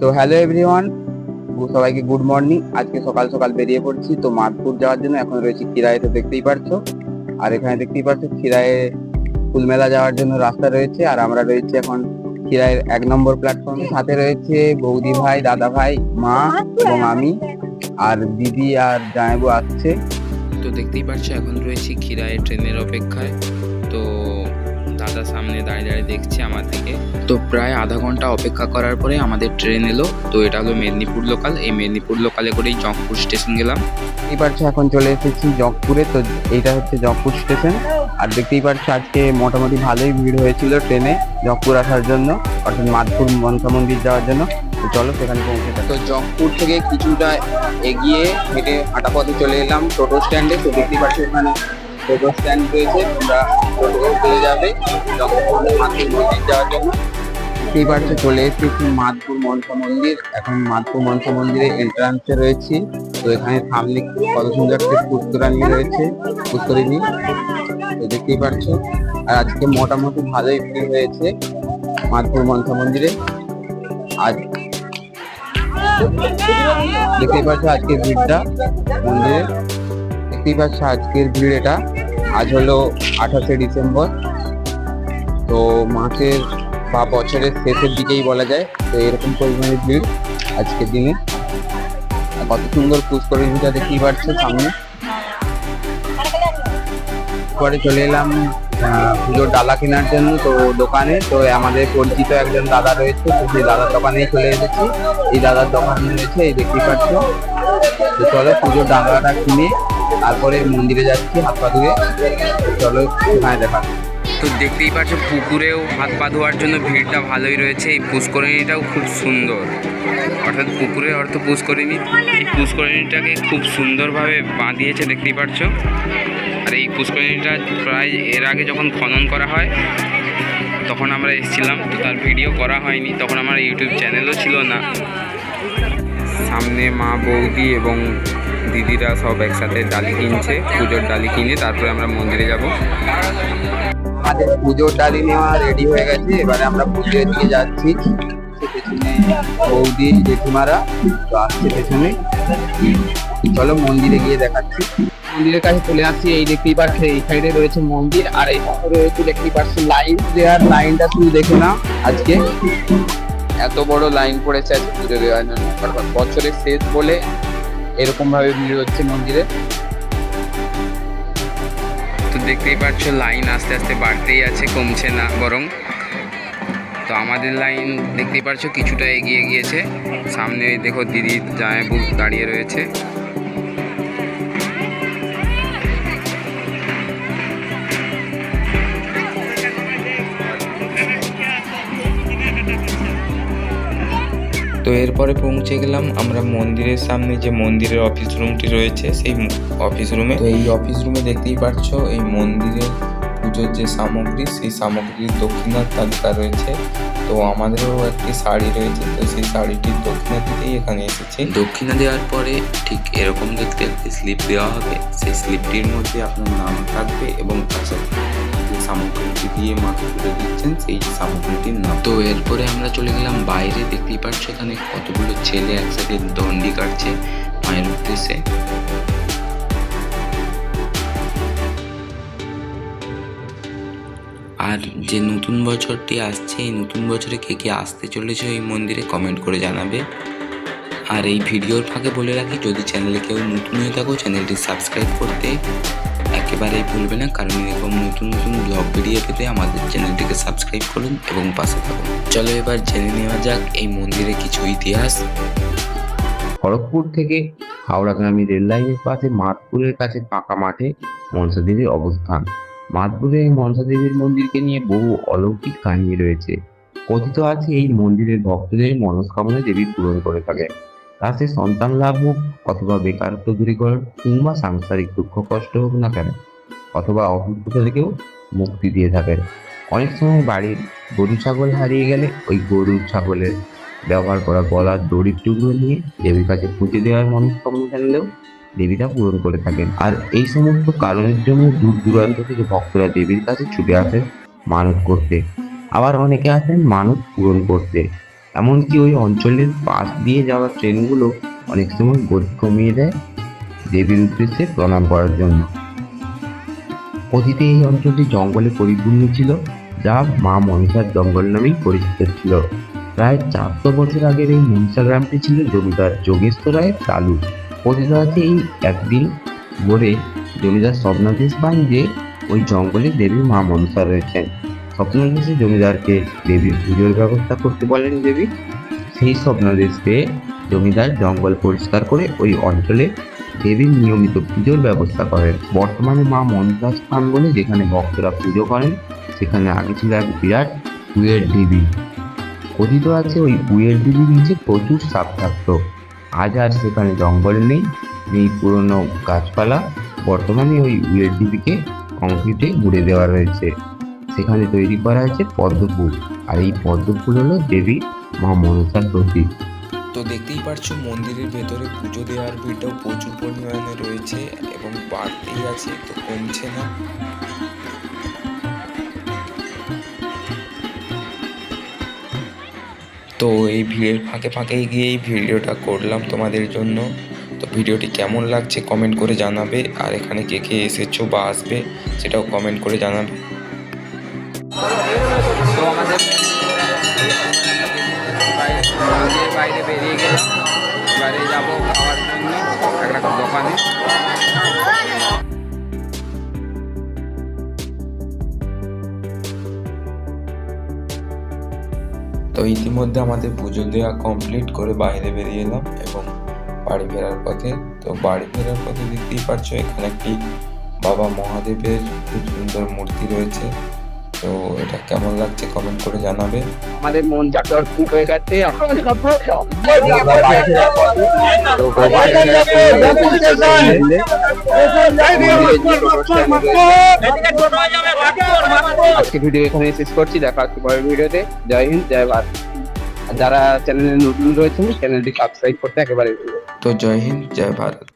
তো hello everyone সবাইকে good morning. আজকে সকাল সকাল বেরিয়ে পড়ছি, তো মাদপুর যাওয়ার জন্য এখন রয়েছি তো দেখতেই পারছ। আর এখানে দেখতেই পাচ্ছ খিরায়ে ফুলমেলা যাওয়ার জন্য রাস্তা রয়েছে, আর আমরা রয়েছি এখন খিরায়ের এক নম্বর প্ল্যাটফর্মে সাথে রয়েছে বৌদি ভাই, দাদা ভাই, মা এবং আমি, আর দিদি আর জামাইবু আসছে। তো দেখতেই পাচ্ছ এখন রয়েছি খিরায় ট্রেনের অপেক্ষায়। তো দাদা সামনে দাঁড়িয়ে দাঁড়িয়ে দেখছে আমার থেকে। তো প্রায় আধা ঘণ্টা অপেক্ষা করার পরে আমাদের ট্রেন এলো। তো এটা হলো মেদিনীপুর লোকাল এই মেদিনীপুর লোকালে করেই জংপুর স্টেশন গেলাম। দেখতেই পাচ্ছ এখন চলে এসেছি জগপুরে তো এইটা হচ্ছে জগপুর স্টেশন আর দেখতেই পাচ্ছ আজকে মোটামুটি ভালোই ভিড় হয়েছিল ট্রেনে জগপুর আসার জন্য অর্থাৎ মাধপুর মনসা মন্দির যাওয়ার জন্য। তো চলো সেখানে পৌঁছে। তো জগপুর থেকে কিছুটা এগিয়ে হেঁটে হাঁটা পথে চলে এলাম টোটো স্ট্যান্ডে তো দেখতেই পাচ্ছ এখানে টোটো স্ট্যান্ড রয়েছে তোমরা টোটো পেয়ে যাবে। জগপুর মাদপুর মন্দির যাওয়ার জন্য। দেখতেই পাচ্ছ চলে এসেছি মাদপুর মনসা মন্দির। এখন মাদপুর মনসা মন্দিরে এন্ট্রান্সে রয়েছি। তো এখানে সামনে কত সুন্দর একটা পুষ্করানি রয়েছে পুষ্করিণী তো দেখতেই পাচ্ছ আর আজকে মোটামুটি ভালোই ভিড় হয়েছে মাদপুর মনসা মন্দিরে। আজ দেখতেই পাচ্ছ আজকের ভিড়টা মন্দিরে। দেখতেই পাচ্ছ আজকের ভিড় এটা? আজ হলো আঠাশে ডিসেম্বর। তো মাসের বা বছরের শেষের দিকেই বলা যায় তো এরকম পরিমাণের ভিড় আজকের দিনে। কত সুন্দর পুষ্করিণীটা দেখতেই পাচ্ছ সামনে। পরে চলে এলাম পুজোর ডালা কেনার জন্য তো দোকানে, তো আমাদের পরিচিত একজন দাদা রয়েছে, তো সেই দাদার দোকানেই চলে এসেছি। এই দাদার দোকান রয়েছে, এই দেখতেই পাচ্ছ। তো চলো পুজোর ডালাটা কিনে তারপরে মন্দিরে যাচ্ছি, হাত পা ধুয়ে। চলো সেখানে দেখা তো দেখতেই পাচ্ছ, পুকুরেও হাত পা ধোয়ার জন্য ভিড়টা ভালোই রয়েছে। এই পুষ্করিণীটাও খুব সুন্দর। অর্থাৎ পুকুরের অর্থ পুষ্করিণী। এই পুষ্করিণীটাকে খুব সুন্দরভাবে বাঁধিয়েছে, দেখতেই পাচ্ছ। আর এই পুষ্করিণীটা প্রায় এর আগে যখন খনন করা হয়, তখন আমরা এসেছিলাম। তো তার ভিডিও করা হয়নি। তখন আমার ইউটিউব চ্যানেলও ছিল না। সামনে মা, বৌদি এবং দিদিরা সব একসাথে ডালি কিনছে, পুজোর ডালি কিনে, তারপরে আমরা মন্দিরে যাব। আমাদের পুজোর ডালি নেওয়া রেডি হয়ে গেছে। এবারে আমরা পুজোর দিকে যাচ্ছি। পেছনে বৌদি, জেঠিমারা, তো আসছে পেছনে। চলো মন্দিরে গিয়ে দেখাচ্ছি। মন্দিরের কাছে চলে আসছি, এই দেখতেই পাচ্ছ, এই সাইডে রয়েছে মন্দির আর এই রয়েছে দেখতেই পাচ্ছ লাইন দেওয়ার লাইনটা শুধু দেখে না আজকে। এত বড় লাইন পড়েছে আজকে পুজো দেওয়ার জন্য। বছরের শেষ বলে এরকম ভাবে ভিড় হচ্ছে মন্দিরে। তো দেখতেই পাচ্ছ লাইন আস্তে আস্তে বাড়তেই আছে, কমছে না বরং। তো আমাদের লাইন দেখতেই পাচ্ছ, কিছুটা এগিয়ে গিয়েছে। সামনে দেখো দিদি জামাইবু দাঁড়িয়ে রয়েছে। তো এরপরে পৌঁছে গেলাম আমরা মন্দিরের সামনে যে মন্দিরের অফিস রুমটি রয়েছে, সেই অফিস রুমে তো এই অফিস রুমে দেখতেই পাচ্ছ এই মন্দিরের পুজোর যে সামগ্রী, সেই সামগ্রীর দক্ষিণার তালিকা রয়েছে। তো আমাদেরও একটি শাড়ি রয়েছে, তো সেই শাড়িটির দক্ষিণা দিতেই এখানে এসেছি। দক্ষিণা দেওয়ার পরে ঠিক এরকম দেখতে একটি স্লিপ দেওয়া হবে। সেই স্লিপটির মধ্যে আপনার নাম থাকবে এবং যে সামগ্রীটি দিয়ে মাকে তুলে দিচ্ছেন, সেই সামগ্রীটির নাম। তো এরপরে আমরা চলে গেলাম বাইরে। দেখতেই পাচ্ছ এখানে কতগুলো ছেলে একসাথে দণ্ডি কাটছে মায়ের উদ্দেশ্যে। আর যে নতুন বছরটি আসছে, এই নতুন বছরে কে কে আসতে চলেছে এই মন্দিরে কমেন্ট করে জানাবে। আর এই ভিডিওর ফাঁকে বলে রাখি, যদি চ্যানেলে কেউ নতুন হয়ে থাকো চ্যানেলটি সাবস্ক্রাইব করতে একেবারেই ভুলবে না। কারণ এরকম নতুন নতুন ব্লগ ভিডিও পেতে আমাদের চ্যানেলটিকে সাবস্ক্রাইব করুন এবং পাশে থাকুন। চলো এবার জেনে নেওয়া যাক এই মন্দিরে কিছু ইতিহাস। খড়গপুর থেকে হাওড়াগামী রেল লাইনের পাশে মাদপুরের কাছে ফাঁকা মাঠে মনসা অবস্থান। মাদপুরে এই মনসা দেবীর মন্দিরকে নিয়ে বহু অলৌকিক কাহিনী রয়েছে। কথিত আছে এই মন্দিরের ভক্তদের মনস্কামনা দেবী পূরণ করে থাকেন। তাতে সন্তান লাভ হোক অথবা বেকারত্ব দূরীকরণ কিংবা সাংসারিক দুঃখ, কষ্ট হোক না কেন, অথবা অসুস্থতা থেকেও মুক্তি দিয়ে থাকেন। অনেক সময় বাড়ির গরু, ছাগল হারিয়ে গেলে ওই গরু ছাগলের ব্যবহার করা গলার দড়ির টুকরো নিয়ে দেবীর কাছে পুঁজে দেওয়ার মনস্কামনা জানলেও দেবীটা পূরণ করে থাকেন। আর এই সমস্ত কারণের জন্য দূর দূরান্ত থেকে ভক্তরা দেবীর কাছে ছুটে আসেন মানত করতে। আবার অনেকে আসেন মানত পূরণ করতে। এমনকি ওই অঞ্চলের পাশ দিয়ে যাওয়া ট্রেনগুলো অনেক সময় গতি কমিয়ে দেয় দেবীর উদ্দেশ্যে প্রণাম করার জন্য। অতীতে এই অঞ্চলটি জঙ্গলে পরিপূর্ণ ছিল, যা মা মনসার জঙ্গল নামেই পরিচিত ছিল। প্রায় চারশো বছর আগের এই মনসা গ্রামটি ছিল জমিদার যোগেশ্বর রায়ের তালু এই একদিন ভোরে জমিদার স্বপ্নাদেশ পান যে ওই জঙ্গলে দেবী মা মনসা রয়েছেন। স্বপ্নাদেশে জমিদারকে দেবীর পুজোর ব্যবস্থা করতে বলেন দেবী। সেই স্বপ্নাদেশ পেয়ে জমিদার জঙ্গল পরিষ্কার করে ওই অঞ্চলে দেবীর নিয়মিত পুজোর ব্যবস্থা করেন। বর্তমানে মা মনসা স্থান বলে যেখানে ভক্তরা পুজো করেন, সেখানে আগে ছিল এক বিরাট কুয়ের ঢিবি কথিত আছে ওই কুয়ের ঢিবির নিচে প্রচুর সাপ থাকতো। আজ আর সেখানে জঙ্গল নেই, এই পুরনো গাছপালা বর্তমানে ওই উয়ের ঢিবিকে কংক্রিটে মুড়ে দেওয়া রয়েছে। সেখানে তৈরি করা হয়েছে পদ্মফুল আর এই পদ্মফুল হলো দেবী মা মনসার প্রতীক। তো দেখতেই পারছ, মন্দিরের ভেতরে পুজো দেওয়ার ভিড়টাও প্রচুর পরিমাণে রয়েছে এবং বাড়তেই আছে, তো কমছে না। তো এই ভিড়ের ফাঁকে ফাঁকে গিয়ে এই ভিডিওটা করলাম তোমাদের জন্য। তো ভিডিওটি কেমন লাগছে কমেন্ট করে জানাবে। আর এখানে কে কে এসেছ বা আসবে সেটাও কমেন্ট করে জানাবে। বাইরে বাইরে বেরিয়ে গেলাম। এবারে যাব খাওয়ার জন্য একটা দোকানে। তো ইতিমধ্যে আমাদের পুজো দেওয়া কমপ্লিট করে বাইরে বেরিয়ে এলাম এবং বাড়ি ফেরার পথে। তো বাড়ি ফেরার পথে দেখতেই পাচ্ছ, এখানে একটি বাবা মহাদেবের খুব সুন্দর মূর্তি রয়েছে। তো এটা কেমন লাগছে কমেন্ট করে জানাবে। আমাদের মন চাকর ঠিক হয়ে গেছে আজকে ভিডিও এখানে শেষ করছি দেখা হচ্ছে পরের ভিডিওতে জয় হিন্দ জয় ভারত। যারা চ্যানেলে নতুন রয়েছেন চ্যানেলটি সাবস্ক্রাইব করতে একেবারে। তো জয় হিন্দ জয় ভারত।